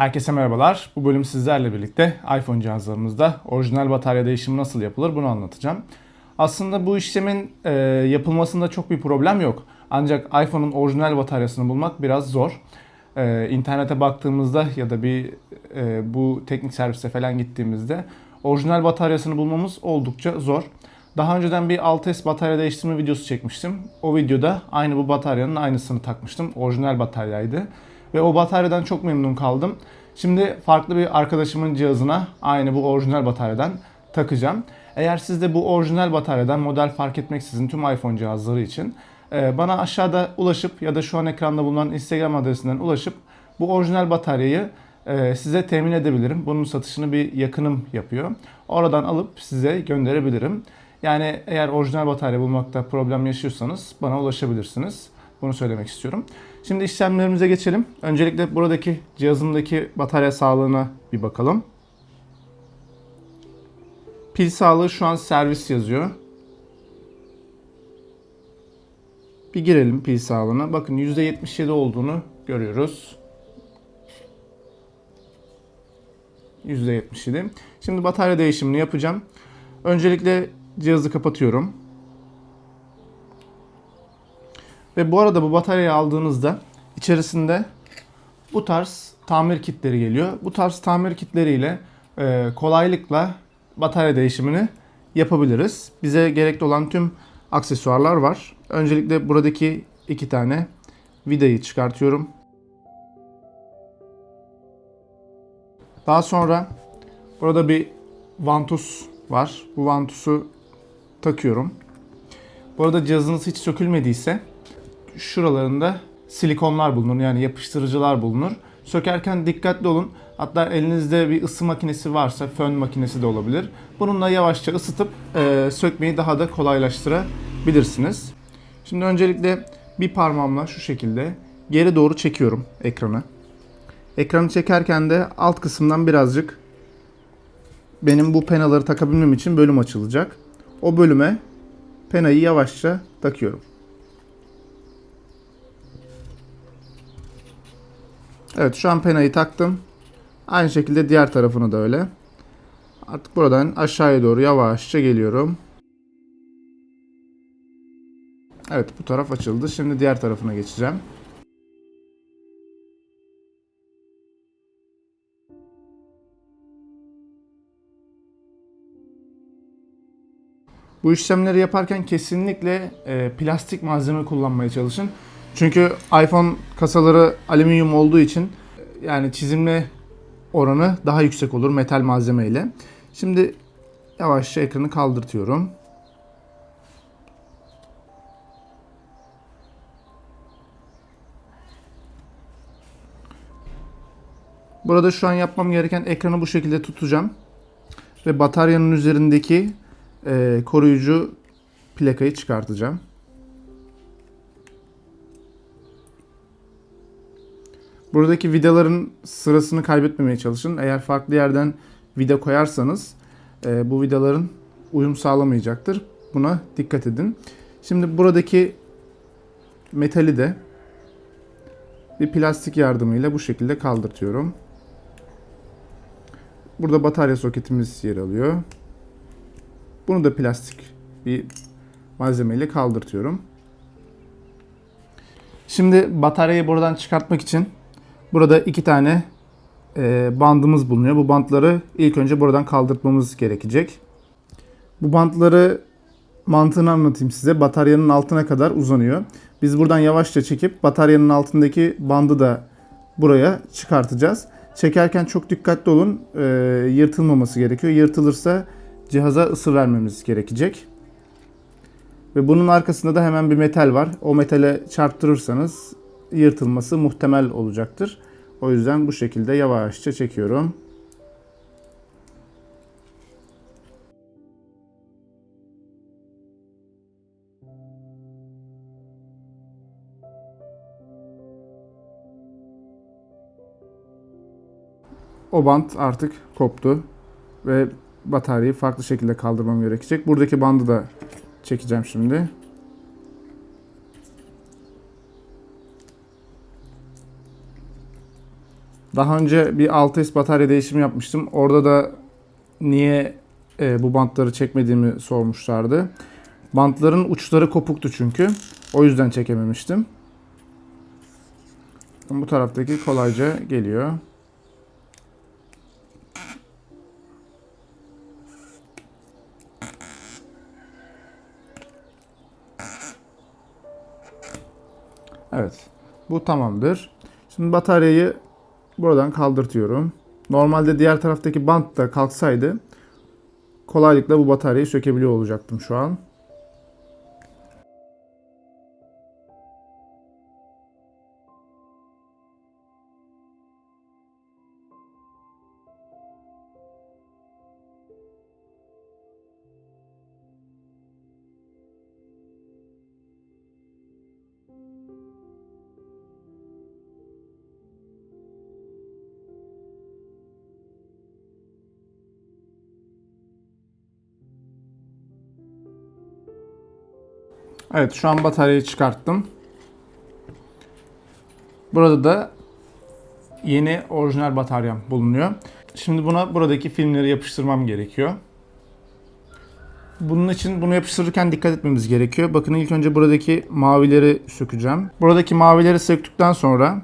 Herkese merhabalar. Bu bölüm sizlerle birlikte iPhone cihazlarımızda orijinal batarya değişimi nasıl yapılır bunu anlatacağım. Aslında bu işlemin e, yapılmasında çok bir problem yok. Ancak iPhone'un orijinal bataryasını bulmak biraz zor. E, internete baktığımızda ya da bir e, bu teknik servise falan gittiğimizde orijinal bataryasını bulmamız oldukça zor. Daha önceden bir 6S batarya değiştirme videosu çekmiştim. O videoda aynı bu bataryanın aynısını takmıştım. Orijinal bataryaydı. Ve o bataryadan çok memnun kaldım. Şimdi farklı bir arkadaşımın cihazına aynı bu orijinal bataryadan takacağım. Eğer siz de bu orijinal bataryadan model fark etmeksizin tüm iPhone cihazları için e, bana aşağıda ulaşıp ya da şu an ekranda bulunan Instagram adresinden ulaşıp bu orijinal bataryayı e, size temin edebilirim. Bunun satışını bir yakınım yapıyor. Oradan alıp size gönderebilirim. Yani eğer orijinal batarya bulmakta problem yaşıyorsanız bana ulaşabilirsiniz. Bunu söylemek istiyorum. Şimdi işlemlerimize geçelim. Öncelikle buradaki cihazımdaki batarya sağlığına bir bakalım. Pil sağlığı şu an servis yazıyor. Bir girelim pil sağlığına. Bakın %77 olduğunu görüyoruz. %77. Şimdi batarya değişimini yapacağım. Öncelikle cihazı kapatıyorum. Ve bu arada bu bataryayı aldığınızda içerisinde bu tarz tamir kitleri geliyor. Bu tarz tamir kitleriyle e, kolaylıkla batarya değişimini yapabiliriz. Bize gerekli olan tüm aksesuarlar var. Öncelikle buradaki iki tane vidayı çıkartıyorum. Daha sonra burada bir vantus var. Bu vantusu takıyorum. Bu arada cihazınız hiç sökülmediyse şuralarında silikonlar bulunur yani yapıştırıcılar bulunur. Sökerken dikkatli olun. Hatta elinizde bir ısı makinesi varsa fön makinesi de olabilir. Bununla yavaşça ısıtıp e, sökmeyi daha da kolaylaştırabilirsiniz. Şimdi öncelikle bir parmağımla şu şekilde geri doğru çekiyorum ekranı. Ekranı çekerken de alt kısımdan birazcık benim bu penaları takabilmem için bölüm açılacak. O bölüme penayı yavaşça takıyorum. Evet şu an penayı taktım. Aynı şekilde diğer tarafını da öyle. Artık buradan aşağıya doğru yavaşça geliyorum. Evet bu taraf açıldı. Şimdi diğer tarafına geçeceğim. Bu işlemleri yaparken kesinlikle e, plastik malzeme kullanmaya çalışın. Çünkü iPhone kasaları alüminyum olduğu için yani çizilme oranı daha yüksek olur metal malzeme ile. Şimdi yavaşça ekranı kaldırtıyorum. Burada şu an yapmam gereken ekranı bu şekilde tutacağım. Ve bataryanın üzerindeki e, koruyucu plakayı çıkartacağım. Buradaki vidaların sırasını kaybetmemeye çalışın. Eğer farklı yerden vida koyarsanız e, bu vidaların uyum sağlamayacaktır. Buna dikkat edin. Şimdi buradaki metali de bir plastik yardımıyla bu şekilde kaldırtıyorum. Burada batarya soketimiz yer alıyor. Bunu da plastik bir malzemeyle kaldırtıyorum. Şimdi bataryayı buradan çıkartmak için burada iki tane e, bandımız bulunuyor. Bu bantları ilk önce buradan kaldırtmamız gerekecek. Bu bantları mantığını anlatayım size. Bataryanın altına kadar uzanıyor. Biz buradan yavaşça çekip bataryanın altındaki bandı da buraya çıkartacağız. Çekerken çok dikkatli olun. E, yırtılmaması gerekiyor. Yırtılırsa cihaza ısı vermemiz gerekecek. Ve bunun arkasında da hemen bir metal var. O metale çarptırırsanız yırtılması muhtemel olacaktır. O yüzden bu şekilde yavaşça çekiyorum. O bant artık koptu ve bataryayı farklı şekilde kaldırmam gerekecek. Buradaki bandı da çekeceğim şimdi. Daha önce bir 6S batarya değişimi yapmıştım. Orada da niye e, bu bantları çekmediğimi sormuşlardı. Bantların uçları kopuktu çünkü. O yüzden çekememiştim. Bu taraftaki kolayca geliyor. Evet. Bu tamamdır. Şimdi bataryayı buradan kaldırtıyorum. Normalde diğer taraftaki bant da kalksaydı kolaylıkla bu bataryayı sökebiliyor olacaktım şu an. Evet şu an bataryayı çıkarttım. Burada da yeni orijinal bataryam bulunuyor. Şimdi buna buradaki filmleri yapıştırmam gerekiyor. Bunun için bunu yapıştırırken dikkat etmemiz gerekiyor. Bakın ilk önce buradaki mavileri sökeceğim. Buradaki mavileri söktükten sonra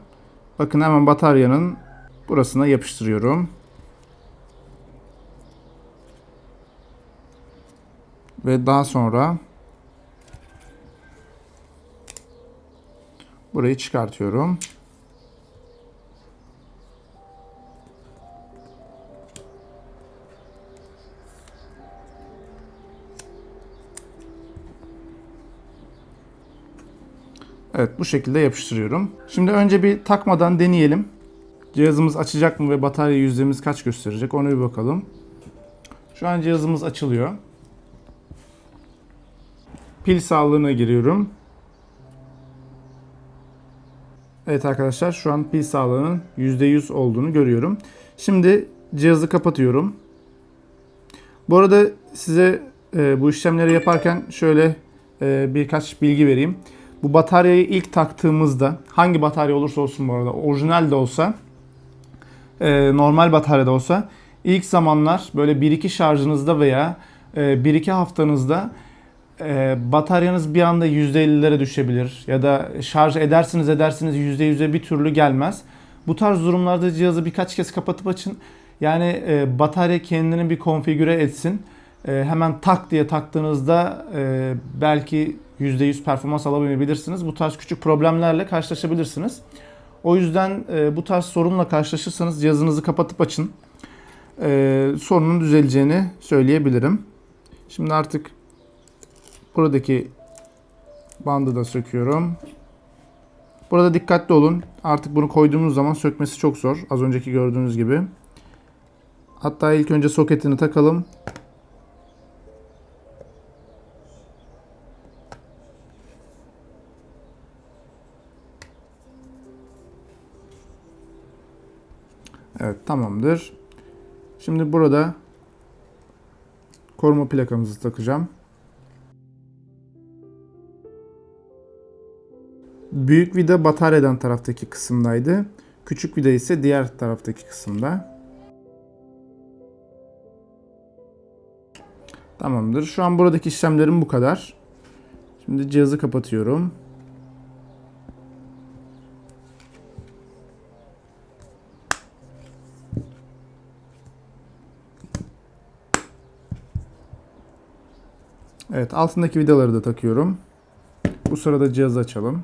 bakın hemen bataryanın burasına yapıştırıyorum. Ve daha sonra burayı çıkartıyorum. Evet bu şekilde yapıştırıyorum. Şimdi önce bir takmadan deneyelim. Cihazımız açacak mı ve batarya yüzdemiz kaç gösterecek onu bir bakalım. Şu an cihazımız açılıyor. Pil sağlığına giriyorum. Evet arkadaşlar şu an pil sağlığının %100 olduğunu görüyorum. Şimdi cihazı kapatıyorum. Bu arada size e, bu işlemleri yaparken şöyle e, birkaç bilgi vereyim. Bu bataryayı ilk taktığımızda hangi batarya olursa olsun bu arada orijinal de olsa e, normal bataryada olsa ilk zamanlar böyle 1-2 şarjınızda veya e, 1-2 haftanızda e, bataryanız bir anda %50'lere düşebilir ya da şarj edersiniz edersiniz %100'e bir türlü gelmez. Bu tarz durumlarda cihazı birkaç kez kapatıp açın. Yani e, batarya kendini bir konfigüre etsin. E, hemen tak diye taktığınızda e, belki %100 performans alamayabilirsiniz. Bu tarz küçük problemlerle karşılaşabilirsiniz. O yüzden e, bu tarz sorunla karşılaşırsanız cihazınızı kapatıp açın. E, sorunun düzeleceğini söyleyebilirim. Şimdi artık buradaki bandı da söküyorum. Burada dikkatli olun. Artık bunu koyduğumuz zaman sökmesi çok zor. Az önceki gördüğünüz gibi. Hatta ilk önce soketini takalım. Evet tamamdır. Şimdi burada koruma plakamızı takacağım. Büyük vida bataryadan taraftaki kısımdaydı. Küçük vida ise diğer taraftaki kısımda. Tamamdır. Şu an buradaki işlemlerim bu kadar. Şimdi cihazı kapatıyorum. Evet altındaki vidaları da takıyorum. Bu sırada cihazı açalım.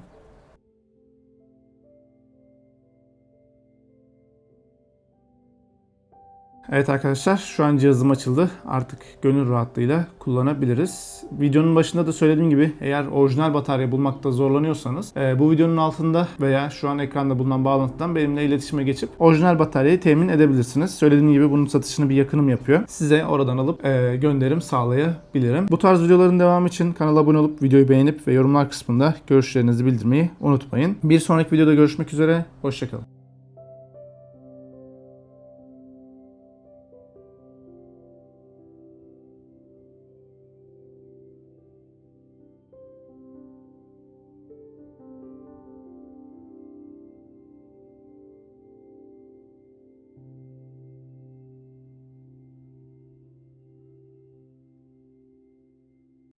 Evet arkadaşlar şu an cihazım açıldı. Artık gönül rahatlığıyla kullanabiliriz. Videonun başında da söylediğim gibi eğer orijinal batarya bulmakta zorlanıyorsanız e, bu videonun altında veya şu an ekranda bulunan bağlantıdan benimle iletişime geçip orijinal bataryayı temin edebilirsiniz. Söylediğim gibi bunun satışını bir yakınım yapıyor. Size oradan alıp e, gönderim sağlayabilirim. Bu tarz videoların devamı için kanala abone olup videoyu beğenip ve yorumlar kısmında görüşlerinizi bildirmeyi unutmayın. Bir sonraki videoda görüşmek üzere. Hoşçakalın.